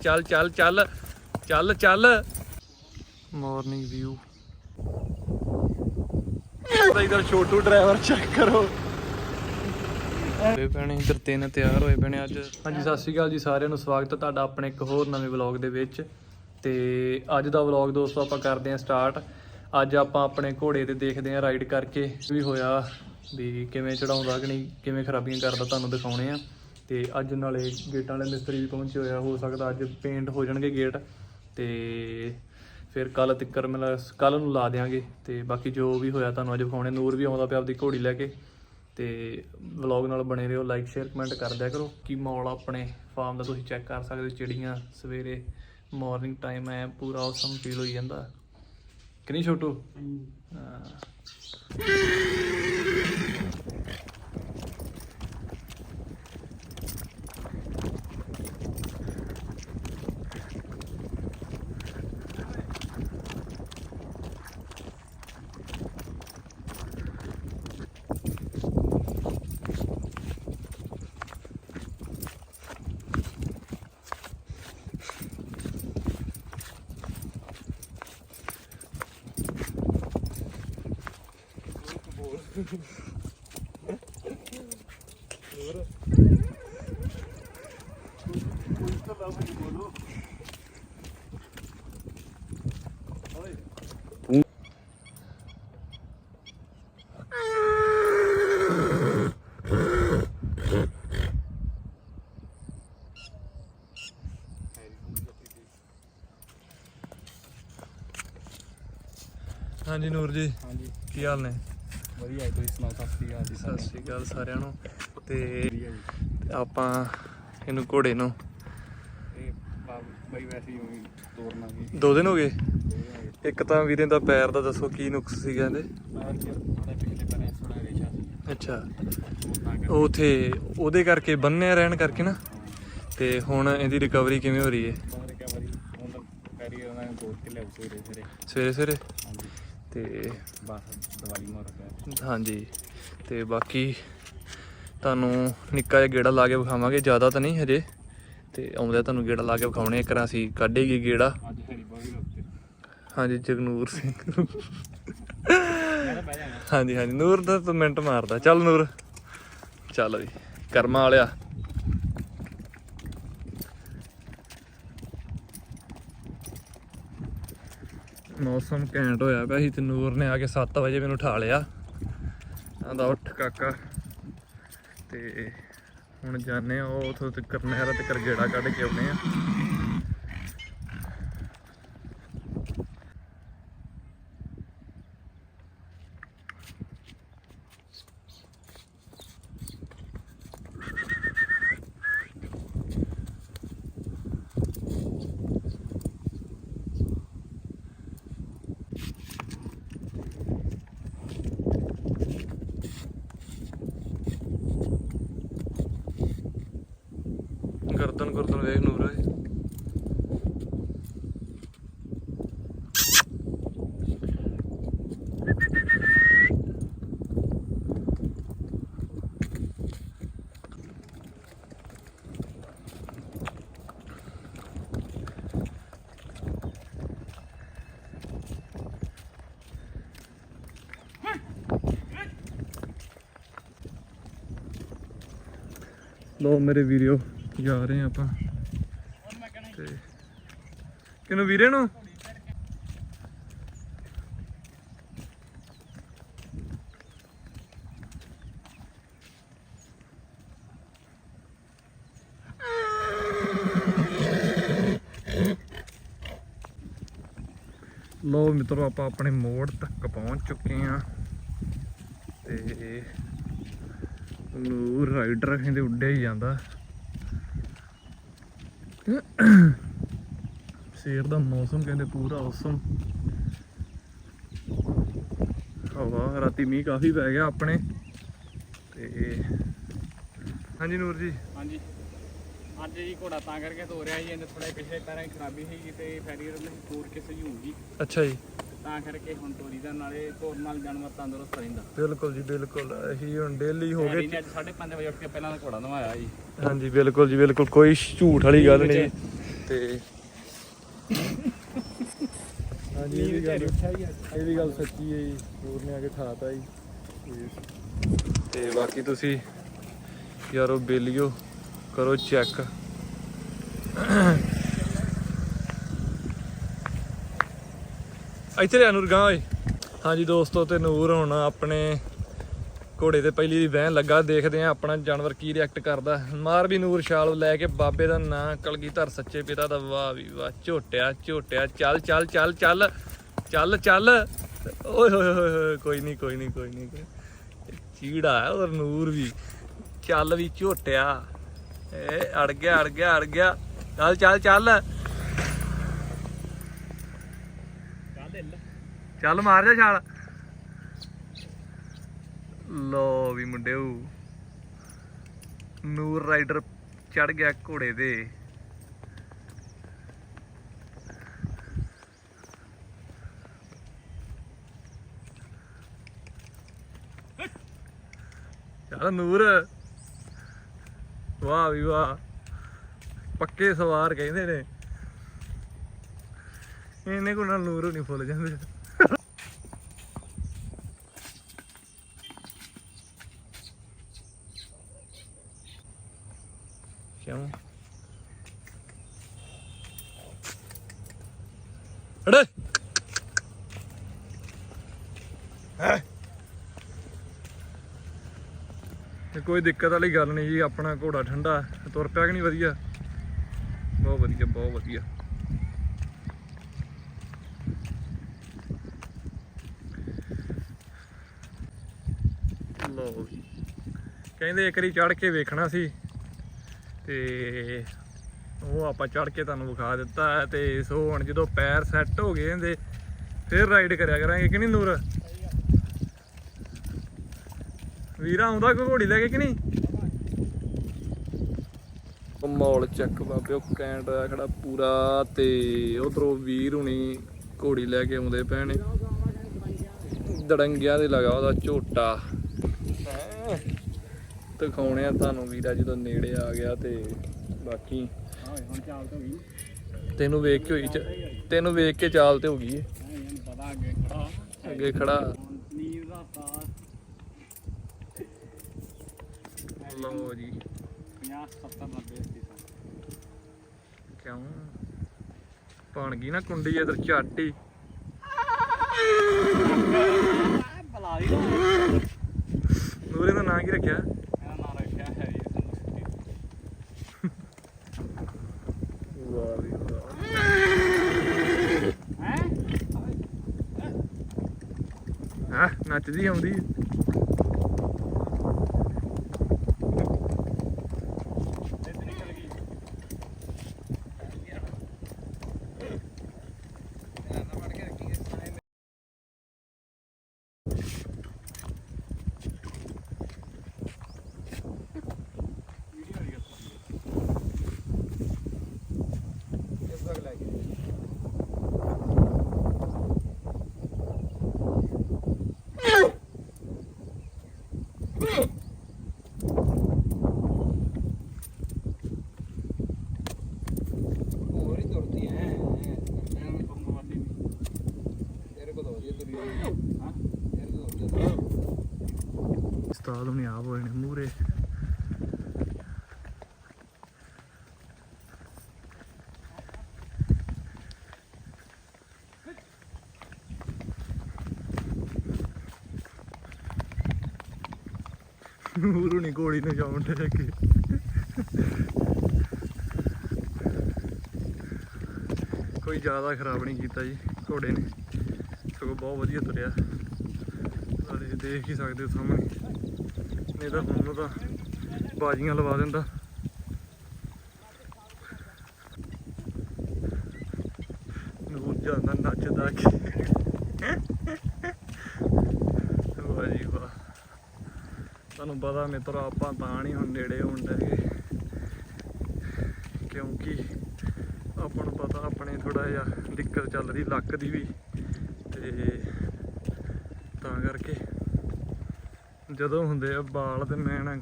ਚੱਲ ਚੱਲ ਚੱਲ ਚੱਲ ਚੱਲ। ਮਾਰਨਿੰਗ ਵਿਊ ਇਧਰ ਛੋਟੂ ਡਰਾਈਵਰ ਚੈੱਕ ਕਰੋ। ਹੋਏ ਪੈਣੇ ਇਧਰ ਤਿੰਨ ਤਿਆਰ ਹੋਏ ਪੈਣੇ ਅੱਜ। ਹਾਂਜੀ ਸਤਿ ਸ਼੍ਰੀ ਅਕਾਲ ਜੀ ਸਾਰਿਆਂ ਨੂੰ ਸਵਾਗਤ ਹੈ ਤੁਹਾਡਾ ਆਪਣੇ ਇੱਕ ਹੋਰ ਨਵੇਂ ਵਲੌਗ ਦੇ ਵਿੱਚ। ਤੇ ਅੱਜ ਦਾ ਵਲੌਗ ਦੋਸਤੋ ਆਪਾਂ ਕਰਦੇ ਹਾਂ ਸਟਾਰਟ। ਅੱਜ ਆਪਾਂ ਆਪਣੇ ਘੋੜੇ ਤੇ ਦੇਖਦੇ ਹਾਂ ਰਾਈਡ ਕਰਕੇ ਵੀ ਹੋਇਆ ਵੀ ਕਿਵੇਂ ਚੜਾਉਂਦਾ ਕਿ ਨਹੀਂ ਕਿਵੇਂ ਖਰਾਬੀਆਂ ਕਰਦਾ ਤੁਹਾਨੂੰ ਦਿਖਾਉਣੇ ਆ ਤੇ ਅੱਜ ਨਾਲੇ ਗੇਟਾਂ ਵਾਲੇ ਮਿਸਤਰੀ ਵੀ ਪਹੁੰਚੇ ਹੋਇਆ ਹੋ ਸਕਦਾ ਅੱਜ ਪੇਂਟ ਹੋ ਜਾਣਗੇ ਗੇਟ। ਤੇ ਫਿਰ ਕੱਲ ਤਿੱਕਰ ਮਿਲਾ ਕੱਲ ਨੂੰ ਲਾ ਦੇਾਂਗੇ ਤੇ ਬਾਕੀ ਜੋ ਵੀ ਹੋਇਆ ਤੁਹਾਨੂੰ ਅੱਜ ਵਿਖਾਉਣੇ ਨੂਰ ਵੀ ਆਉਂਦਾ ਪਿਆ ਆਪਦੀ ਘੋੜੀ ਲੈ ਕੇ। ਤੇ ਵਲੌਗ ਨਾਲ ਬਣੇ ਰਹੋ ਲਾਈਕ ਸ਼ੇਅਰ ਕਮੈਂਟ ਕਰ ਦਿਆ ਕਰੋ। ਕੀ ਮਾਹੌਲ ਆਪਣੇ ਫਾਰਮ ਦਾ ਤੁਸੀਂ ਚੈੱਕ ਕਰ ਸਕਦੇ ਹੋ ਚਿੜੀਆਂ ਸਵੇਰੇ ਮਾਰਨਿੰਗ ਟਾਈਮ ਐ ਪੂਰਾ ਔਸਮ ਫੀਲ ਹੋਈ ਜਾਂਦਾ। ਕਿ ਨਹੀਂ ਛੋਟੂ? ਹਾਂ। ਹਾਂਜੀ ਨੂਰ ਜੀ। ਹਾਂਜੀ। ਕੀ ਹਾਲ ਨੇ? ਵਧੀਆ ਹੈ ਤੁਸੀਂ ਸੁਣਾਓ ਸਤਿ ਸ਼੍ਰੀ ਅਕਾਲ ਜੀ ਸਤਿ ਸ਼੍ਰੀ ਅਕਾਲ ਸਾਰਿਆਂ ਨੂੰ। ਤੇ ਜੀ। ਆਪਾਂ ਇਹਨੂੰ ਘੋੜੇ ਨੂੰ ਬਈ ਵੈਸੇ ਹੀ ਤੋਰਨਾ ਵੀ ਦੋ ਦਿਨ ਹੋ ਗਏ? ਇੱਕ ਤਾਂ ਵੀਰੇ ਦਾ ਪੈਰ ਦਾ ਦੱਸੋ ਕੀ ਨੁਕਸ ਸੀਗਾ ਇਹਦੇ ਅੱਛਾ। ਉਥੇ ਉਹਦੇ ਕਰਕੇ ਬੰਨਿਆ ਰਹਿਣ ਕਰਕੇ ਨਾ? ਤੇ ਹੁਣ ਇਹਦੀ ਰਿਕਵਰੀ ਕਿਵੇਂ ਹੋ ਰਹੀ ਹੈ? ਸਵੇਰੇ ਸਵੇਰੇ। ਤੇ ਬਸ ਹਾਂਜੀ ਤੇ ਬਾਕੀ ਤੁਹਾਨੂੰ ਨਿੱਕਾ ਜਿਹਾ ਗੇੜਾ ਲਾ ਕੇ ਵਿਖਾਵਾਂਗੇ ਜ਼ਿਆਦਾ ਤਾਂ ਨਹੀਂ ਹਜੇ। ਤੇ ਆਉਂਦਾ ਤੁਹਾਨੂੰ ਗੇੜਾ ਲਾ ਕੇ ਵਿਖਾਉਣੇ ਇੱਕ ਰਾਂ ਅਸੀਂ ਕੱਢੇਗੀ ਗੇੜਾ। ਅੱਜ ਹਰੀ ਬਾਗੀ ਰੁਕਤੇ ਹਾਂਜੀ ਜਗਨੂਰ ਸਿੰਘ ਹਾਂਜੀ ਹਾਂਜੀ ਨੂਰ ਦਾ ਤਾਂ ਮਿੰਟ ਮਾਰਦਾ। ਚੱਲ ਨੂਰ ਚੱਲ ਵੀ ਕਰਮਾਂ ਵਾਲਿਆ। ਮੌਸਮ ਘੈਂਟ ਹੋਇਆ ਪਿਆ ਸੀ ਤੇ ਨੂਰ ਨੇ ਆ ਕੇ 7 ਵਜੇ ਮੈਨੂੰ ਉਠਾ ਲਿਆ। ਆਂਦਾ ਉੱਠ ਕਾਕਾ। ਤੇ ਹੁਣ ਜਾਣੇ ਆ ਉਹ ਉਥੋਂ ਤੇ ਕਰਨੈਰਾ ਤੇ ਕਰਗੇੜਾ ਕੱਢ ਕੇ ਆਉਨੇ ਆ ਗਰਦਨ ਗਰਦਨ ਵੇਖ ਨੂਰ ਓਏ ਲੋ ਮੇਰੇ ਵੀਡੀਓ ਜਾ ਰਹੇ ਆ ਆਪਾਂ। ਤੇ ਕਿਨੂੰ ਵੀਰੇ ਨੂੰ? ਲੋ ਮਿੱਤਰੋ, ਆਪਾਂ ਆਪਣੇ ਮੋੜ ਤੱਕ ਪਹੁੰਚ ਚੁੱਕੇ ਆ ਤੇ ਨੂੰ ਰਾਈਡਰ ਕਹਿੰਦੇ ਉੱਡਿਆ ਹੀ ਜਾਂਦਾ। ਸ਼ੇਰ ਦਾ ਮੌਸਮ ਕਹਿੰਦੇ ਪੂਰਾ ਔਸਮ। ਹਵਾ ਰਾਤੀ ਮੀਂਹ ਕਾਫੀ ਪੈ ਗਿਆ ਆਪਣੇ। ਤੇ ਹਾਂਜੀ ਨੂਰ ਜੀ। ਹਾਂਜੀ। ਅੱਜ ਜੀ ਘੋੜਾ ਤਾਂ ਕਰਕੇ ਧੋ ਰਿਹਾ ਜੀ ਇਹਨੇ ਥੋੜਾ ਪਿਛਲੇ ਪੈਰਾਂ 'ਚ ਖਰਾਬੀ ਸੀਗੀ ਤੇ ਫੈਰੀ ਨੇ ਤੋੜ ਕੇ ਸਹੀ ਹੋਊਗੀ। ਅੱਛਾ ਜੀ। ਤਾਂ ਕਰਕੇ ਹੁਣ ਤੋਰੀ ਦਾ ਨਾਲੇ ਧੋਣ ਨਾਲ ਜਾਨਵਰ ਤੰਦਰੁਸਤ ਰਹਿੰਦਾ। ਬਿਲਕੁਲ ਜੀ ਬਿਲਕੁਲ। ਇਹੀ ਹੁਣ ਡੇਲੀ ਹੋ ਗਏ ਅੱਜ 5:30 ਵਜੇ ਉੱਠ ਕੇ ਪਹਿਲਾਂ ਘੋੜਾ ਨਵਾਇਆ ਜੀ। ਹਾਂਜੀ ਬਿਲਕੁਲ ਜੀ ਬਿਲਕੁਲ। ਕੋਈ ਝੂਠ ਵਾਲੀ ਗੱਲ ਨਹੀਂ। ਤੇ ਹਾਂਜੀ ਇਹ ਵੀ ਗੱਲ ਇਹ ਵੀ ਗੱਲ ਸੱਚੀ ਹੈ ਜੀ। ਨੂਰ ਨੇ ਆ ਕੇ ਠਾਤਾ ਜੀ। ਤੇ ਬਾਕੀ ਤੁਸੀਂ ਯਾਰੋ ਬੇਲੀਓ ਕਰੋ ਚੈੱਕ। ਇੱਥੇ ਲਿਆ ਨੂਰ ਗਾਂ ਓਏ। ਹਾਂਜੀ ਦੋਸਤੋ, ਤੇ ਨੂਰ ਹੁਣ ਆਪਣੇ ਘੋੜੇ ਤੇ ਪਹਿਲੀ ਦੀ ਵਹਿਣ ਲੱਗਾ। ਦੇਖਦੇ ਆ ਆਪਣਾ ਜਾਨਵਰ ਕੀ ਰਿਐਕਟ ਕਰਦਾ। ਮਾਰ ਵੀ ਨੂਰ ਛਾਲ ਲੈ ਕੇ ਬਾਬੇ ਦਾ ਨਾਂ ਕਲਗੀਧਰ ਸੱਚੇ ਪਿਤਾ ਦਾ। ਵਾਹ ਵੀ ਵਾਹ, ਝੋਟਿਆ ਝੋਟਿਆ, ਚੱਲ ਚੱਲ ਚੱਲ ਚੱਲ ਚੱਲ ਚੱਲ। ਓਏ ਹੋਏ ਹੋਏ ਕੋਈ ਨਹੀਂ ਕੋਈ ਨਹੀਂ ਕੋਈ ਨਹੀਂ। ਚੀੜਾ ਹੈ ਔਰ ਨੂਰ ਵੀ। ਚੱਲ ਵੀ ਝੋਟਿਆ। ਏ ਅੜ ਗਿਆ ਅੜ ਗਿਆ ਅੜ ਗਿਆ। ਚੱਲ ਚੱਲ ਚੱਲ। ਚੱਲ ਮਾਰ ਜਾ ਛਾਲ। ਲੋ ਵੀ ਮੁੰਡਿਓ, ਨੂਰ ਰਾਈਡਰ ਚੜ ਗਿਆ ਘੋੜੇ ਤੇ। ਚੱਲ ਨੂਰ। ਵਾਹ ਵੀ ਵਾਹ, ਪੱਕੇ ਸਵਾਰ ਕਹਿੰਦੇ ਨੇ। ਇਹਨੇ ਕੋਲ ਨੂਰ ਨਹੀਂ ਫੁੱਲ ਜਾਂਦੇ ਕਿਉਂ ਅੜੇ ਤੇ ਕੋਈ ਦਿੱਕਤ ਵਾਲੀ ਗੱਲ ਨਹੀਂ ਜੀ, ਆਪਣਾ ਘੋੜਾ ਠੰਡਾ, ਤੁਰ ਪਿਆ ਕਿ ਨਹੀਂ ਵਧੀਆ? ਬਹੁਤ ਵਧੀਆ ਬਹੁਤ ਵਧੀਆ। ਲਓ ਜੀ। ਕਹਿੰਦੇ ਇੱਕ ਵਾਰੀ ਚੜ ਕੇ ਵੇਖਣਾ ਸੀ, ਤੇ ਉਹ ਆਪਾਂ ਚੜ ਕੇ ਤੁਹਾਨੂੰ ਵਿਖਾ ਦਿੱਤਾ ਹੈ, ਤੇ ਸੋ ਹੁਣ ਜਦੋਂ ਪੈਰ ਸੈੱਟ ਹੋ ਗਏ ਇਹਦੇ ਫਿਰ ਰਾਈਡ ਕਰਿਆ ਕਰਾਂਗੇ ਕਿ ਨਹੀਂ ਨੂਰ? ਵੀਰਾ ਆਉਂਦਾ ਕੋਈ ਘੋੜੀ ਲੈ ਕੇ ਕਿ ਨਹੀਂ? ਉਹ ਮੌਲ ਚੱਕ ਬਾਬੇ ਉਹ ਕੈਂਟ ਆ ਖੜਾ ਪੂਰਾ ਤੇ ਉਧਰੋਂ ਵੀਰ ਹੁਣੀ ਘੋੜੀ ਲੈ ਕੇ ਆਉਂਦੇ ਪਏ ਨੇ। ਦੜੰਗਿਆਂ ਦੇ ਲਗਾ ਉਹਦਾ ਝੋਟਾ। ਦਿਖਾਉਣੇ ਆ ਤੁਹਾਨੂੰ ਵੀਰਾ ਜਦੋਂ ਨੇੜੇ ਆ ਗਿਆ ਤੇ ਬਾਕੀ। ਤੈਨੂੰ ਵੇਖ ਕੇ ਹੋਈ ਚ- ਤੈਨੂੰ ਵੇਖ ਕੇ ਚਾਲ ਤੇ ਹੋ ਗਈ ਏ। ਅੱਗੇ ਖੜਾ। ਦਾ ਲਓ ਜੀ। 50 70 90 80 ਕਿਉਂ? ਬਣ ਗਈ ਨਾ ਕੁੰਡੀ ਇਧਰ ਝਾਟੀ। ਬਲਾ ਦੀ ਇਹਦਾ ਨੂਰੇ ਦਾ ਨਾਂ ਕੀ ਰੱਖਿਆ? ਨਾਂ ਰੱਖਿਆ ਹੈ ਜੀ ਵਾਹ ਵੀ ਵਾਹ। ਹਾਂ? ਨੱਚਦੀ ਆਉਂਦੀ ਇੱਧਰ ਨਿਕਲ ਗਈ ਹੋਰ ਹੀ ਤੁਰਦੀ ਐ ਐਵੇਂ ਕੰਮ ਵਾਲੀ ਨਹੀਂ ਤੇਰੇ ਕੋਲ ਹੋ ਜੇ ਤੁਰੀ ਹਾਂ ਹਾਂ ਤੇਰੇ ਕੋਲ ਹੋ ਜੇ ਉਸਤਾਦ ਹੁਣੀ ਆਪ ਹੋਏ ਨੇ ਮੂਰੇ ਮੂਰੂ ਨਹੀਂ ਘੋੜੀ ਨੂੰ ਜਾਉਣ ਦੇ ਅੱਗੇ ਕੋਈ ਜ਼ਿਆਦਾ ਖਰਾਬ ਨਹੀਂ ਕੀਤਾ ਜੀ, ਘੋੜੇ ਨੇ। ਸਗੋਂ ਬਹੁਤ ਵਧੀਆ ਤੁਰਿਆ। ਨਾਲੇ ਦੇਖ ਹੀ ਸਕਦੇ ਹੋ ਸਾਹਮਣੇ। ਨਹੀਂ ਤਾਂ ਹੁਣ ਨੂੰ ਤਾਂ ਬਾਜੀਆਂ ਲਵਾ ਦਿੰਦਾ। ਨੂਰ ਜਾਂਦਾ ਨੱਚਦਾ। ਕਿ ਤੁਹਾਨੂੰ ਪਤਾ ਮਿੱਤਰ, ਆਪਾਂ ਤਾਂ ਨਹੀਂ ਹੁਣ ਨੇੜੇ ਹੋਣ ਹੁੰਦੇ ਕਿਉਂਕਿ ਆਪਾਂ ਨੂੰ ਪਤਾ ਆਪਣੇ ਥੋੜਾ ਜਿਹਾ ਦਿੱਕਤ ਚੱਲ ਰਹੀ, ਲੱਕ ਦੀ ਵੀ। ਤੇ ਤਾਂ ਕਰਕੇ ਜਦੋਂ ਹੁੰਦੇ ਆ ਬਾਲ ਤੇ ਮੈਂ ਨਾ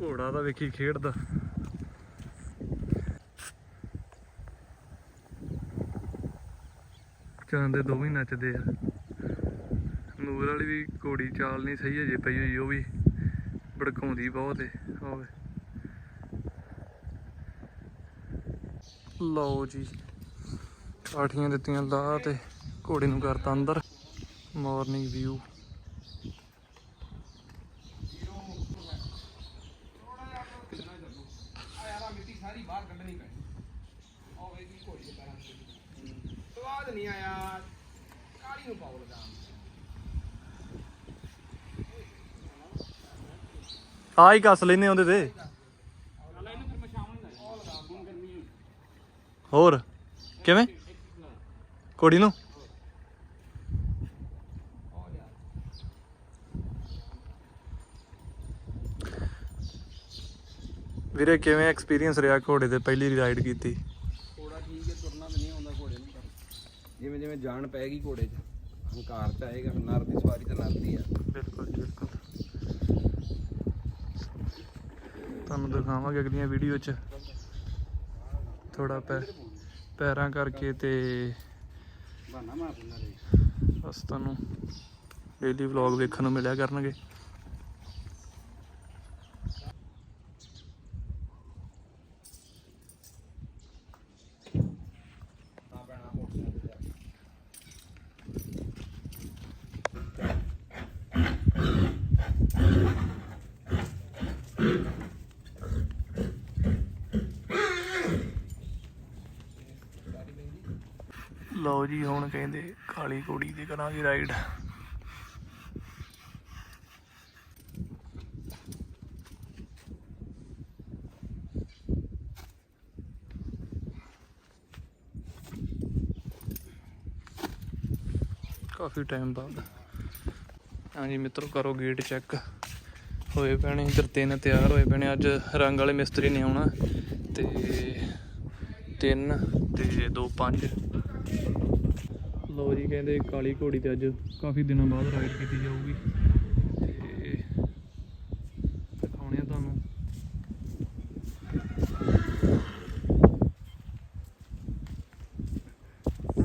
ਘੋੜਾ ਦਾ ਵੇਖੀ ਖੇਡਦਾ। ਚਾਂਦੇ ਦੋਵੇਂ ਨੱਚਦੇ ਆ। ਨੂਰ ਵਾਲੀ ਵੀ ਘੋੜੀ ਚਾਲ ਨਹੀਂ ਸਹੀ ਅਜੇ ਪਈ ਹੋਈ, ਉਹ ਵੀ ਭੜਕਾਉਂਦੀ ਬਹੁਤ ਏ ਹੋਵੇ ਲਓ ਜੀ, ਕਾਠੀਆਂ ਦਿੱਤੀਆਂ ਲਾ ਤੇ ਘੋੜੇ ਨੂੰ ਕਰਤਾ ਅੰਦਰ, ਮਾਰਨਿੰਗ ਵਿਊ ਸਵਾਦ ਨਹੀਂ ਆਇਆ, ਕਾਲੀ ਨੂੰ ਪਾਉ ਆ ਹੀ ਕੱਸ ਲੈਨੇ ਉਹਦੇ ਤੇ। ਹੋਰ ਕਿਵੇਂ? ਘੋੜੀ ਨੂੰ? ਵੀਰੇ ਕਿਵੇਂ ਐਕਸਪੀਰੀਅੰਸ ਰਿਹਾ ਘੋੜੇ ਤੇ? ਪਹਿਲੀ ਰਾਈਡ ਕੀਤੀ। ਘੋੜਾ ਠੀਕ ਹੈ ਤੁਰਨਾ ਤਾਂ ਨਹੀਂ ਆਉਂਦਾ ਘੋੜੇ ਨੂੰ ਪਰ ਜਿਵੇਂ ਜਿਵੇਂ ਜਾਨ ਪੈ ਗਈ ਘੋੜੇ 'ਚ ਹੰਕਾਰ 'ਚ ਆਏਗਾ ਨਰ ਦੀ ਸਵਾਰੀ ਤਾਂ ਨਰ ਦੀ ਆ। ਬਿਲਕੁਲ ਬਿਲਕੁਲ। ਤੁਹਾਨੂੰ ਦਿਖਾਵਾਂਗੇ ਅਗਲੀਆਂ ਵੀਡੀਓ 'ਚ। ਥੋੜਾ ਪੈ ਪੈਰਾਂ ਕਰਕੇ ਤੇ ਬਸ ਤੁਹਾਨੂੰ ਡੇਲੀ ਵਲੌਗ ਵੇਖਣ ਨੂੰ ਮਿਲਿਆ ਕਰਨਗੇ ਮੋਟਰਸਾਈਕਲ ਤੇ ਜਾ ਕੇ। ਲਓ ਜੀ, ਹੁਣ ਕਹਿੰਦੇ ਕਾਲੀ ਘੋੜੀ ਤੇ ਕਰਾਂਗੇ ਰਾਈਡ ਕਾਫੀ ਟਾਈਮ ਬਾਅਦ। ਹਾਂਜੀ ਮਿੱਤਰੋ, ਕਰੋ ਗੇਟ ਚੈੱਕ ਹੋਏ ਪੈਣੇ, ਇੱਧਰ ਤਿੰਨ ਤਿਆਰ ਹੋਏ ਪੈਣੇ। ਅੱਜ ਰੰਗ ਵਾਲੇ ਮਿਸਤਰੀ ਨੇ ਆਉਣਾ ਤੇ ਤਿੰਨ ਤੇ ਦੋ ਪੰਜ। ਲੋ ਜੀ ਕਹਿੰਦੇ ਕਾਲੀ ਘੋੜੀ ਤੇ ਅੱਜ ਕਾਫੀ ਦਿਨਾਂ ਬਾਅਦ ਰਾਈਡ ਕੀਤੀ ਜਾਊਗੀ। ਤੇ ਦਿਖਾਉਣੇ ਆ ਤੁਹਾਨੂੰ।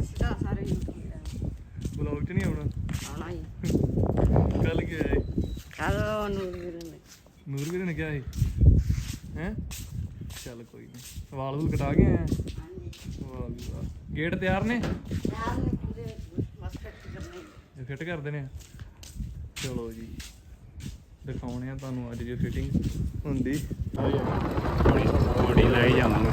ਸਦਾ ਸਾਰੇ YouTube ਬਲੌਗ 'ਚ ਨਹੀਂ ਆਉਣਾ? ਆਣਾ ਹੀ। ਕੱਲ ਗਿਆ ਹੈ ਕੱਲ ਨੇ। ਨੇ ਕਿਹਾ ਸੀ ਹੈ? ਚੱਲ ਕੋਈ ਨਹੀਂ ਕਟਾ ਵਾਹ ਵਾਹ। ਗੇਟ ਤਿਆਰ ਨੇ? ਯਾਰ ਨੇ। ਕਰਨੇ ਜੇ ਫਿੱਟ ਕਰ ਦੇਣੇ ਆ। ਚਲੋ ਜੀ। ਦਿਖਾਉਣੇ ਆ ਤੁਹਾਨੂੰ ਅੱਜ ਜੇ ਫਿਟਿੰਗ ਹੁੰਦੀ। ਬੋਡੀ ਲੈ ਜਾਵਾਂਗੇ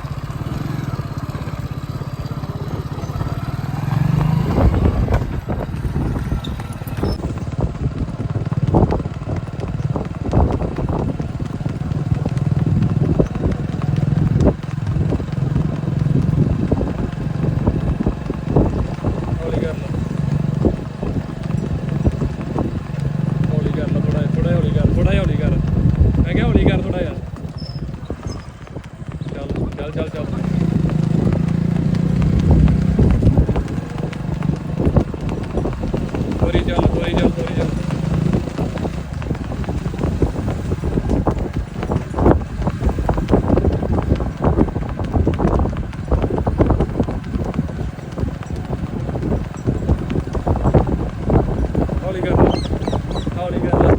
ਹੌਲੀ ਕਰ ਲਓ ਹੌਲੀ ਕਰ ਲਓ ਥੋੜਾ ਥੋੜਾ ਹੌਲੀ ਕਰ ਥੋੜਾ ਹੌਲੀ ਕਰ ਮੈਂ ਕਿਹਾ ਹੌਲੀ ਕਰ ਥੋੜਾ ਯਾਰ ਚੱਲ ਚੱਲ ਚੱਲ ਚੱਲ ਥੋੜੀ ਚੱਲ ਥੋੜੀ ਚੱਲ ਥੋੜੀ ਚੱਲ ਹੌਲੀ ਕਰ ਲੈ ਹੌਲੀ ਕਰ ਲੈ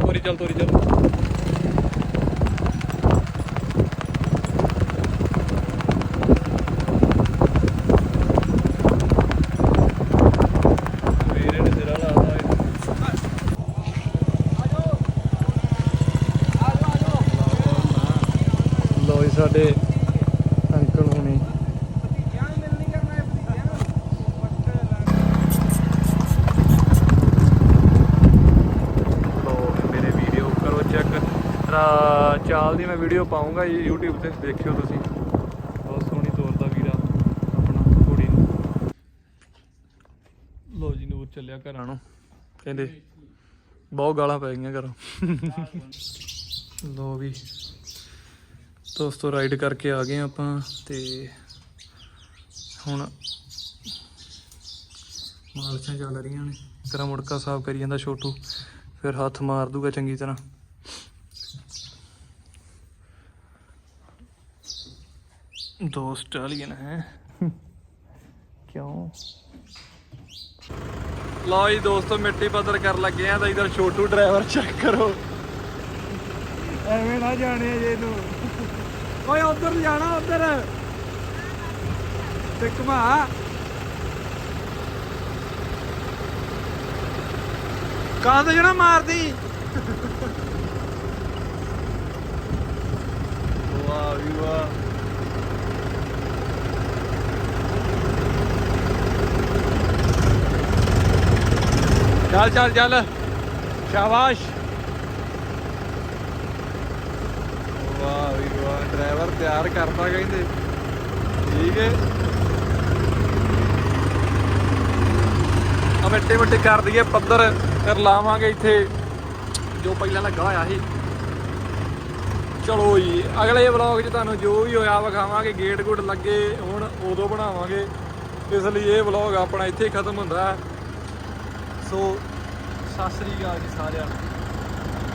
ਤੋਰੀ ਚੱਲ ਤੋਰੀ ਚੱਲ ਵੀਰੇ ਨੇ ਸਿਰਾ ਲਾਤਾ ਏ ਲੋ ਜੀ ਸਾਡੇ ਅੰਕਲ ਹੁਣੀ। ਮੇਰੇ ਵੀਡੀਓ ਕਰੋ ਚੈੱਕ ਚਾਲ ਦੀ ਮੈਂ ਵੀਡੀਓ ਪਾਉਂਗਾ YouTube ਤੇ, ਦੇਖਿਓ ਤੁਸੀਂ। ਬਹੁਤ ਸੋਹਣੀ ਤੋਰਦਾ ਵੀਰਾ, ਆਪਣਾ ਕੁੜੀ ਨੂੰ। ਲੋ ਜੀ, ਨੂਰ ਚੱਲਿਆ ਘਰਾਂ ਨੂੰ। ਕਹਿੰਦੇ, ਬਹੁਤ ਗਾਲਾਂ ਪੈ ਗਈਆਂ ਘਰੋਂ। ਲੋ ਵੀ। ਦੋਸਤੋ ਰਾਈਡ ਕਰਕੇ ਆ ਗਏ ਆਪਾਂ ਤੇ ਹੁਣ ਮਾਲਸ਼ਾਂ ਚੱਲ ਰਹੀਆਂ ਨੇ। ਤੇਰਾ ਮੁੜਕਾ ਸਾਫ਼ ਕਰੀ ਜਾਂਦਾ ਛੋਟੂ, ਫਿਰ ਹੱਥ ਮਾਰ ਦੂਗਾ ਚੰਗੀ ਤਰ੍ਹਾਂ। ਦੋ ਸਟਾਲੀਅਨ ਹੈ। ਕਿਉਂ? ਲਓ ਜੀ ਦੋਸਤੋ, ਮਿੱਟੀ ਪੱਧਰ ਕਰ ਲੱਗੇ ਆ ਤਾਂ ਇਧਰ ਛੋਟੂ ਡਰਾਈਵਰ ਚੈੱਕ ਕਰੋ। ਐਵੇਂ ਨਾ ਜਾਣੇ ਜੇ ਇਹਨੂੰ। ਓਏ ਉਧਰ ਜਾਣਾ ਉਧਰ ਤੇ ਘੁਮਾ ਕਾਂ ਤੇ ਜਣਾ ਮਾਰਦੀ ਵਾਹ ਵੀ ਵਾਹ ਚੱਲ ਚੱਲ ਚੱਲ ਸ਼ਾਬਾਸ਼ ਵਾਹ ਵੀ ਵਾਹ ਡਰਾਈਵਰ ਤਿਆਰ ਕਰਦਾ ਕਹਿੰਦੇ। ਠੀਕ ਹੈ। ਆ ਮਿੱਟੀ ਮਿੱਟੀ ਕਰ ਦਈਏ, ਪੱਧਰ ਫਿਰ ਲਾਵਾਂਗੇ ਇੱਥੇ। ਜੋ ਪਹਿਲਾਂ ਲੱਗਾ ਹੋਇਆ ਸੀ। ਚਲੋ ਜੀ, ਅਗਲੇ ਵਲੌਗ 'ਚ ਤੁਹਾਨੂੰ ਜੋ ਵੀ ਹੋਇਆ ਵਿਖਾਵਾਂਗੇ ਗੇਟ ਗੁੱਟ ਲੱਗੇ, ਹੁਣ ਉਦੋਂ ਬਣਾਵਾਂਗੇ। ਇਸ ਲਈ ਇਹ ਵਲੌਗ ਆਪਣਾ ਇੱਥੇ ਹੀ ਖਤਮ ਹੁੰਦਾ। ਹੈ ਸੋ, ਸਤਿ ਸ੍ਰੀ ਅਕਾਲ ਜੀ ਸਾਰਿਆਂ ਨੂੰ।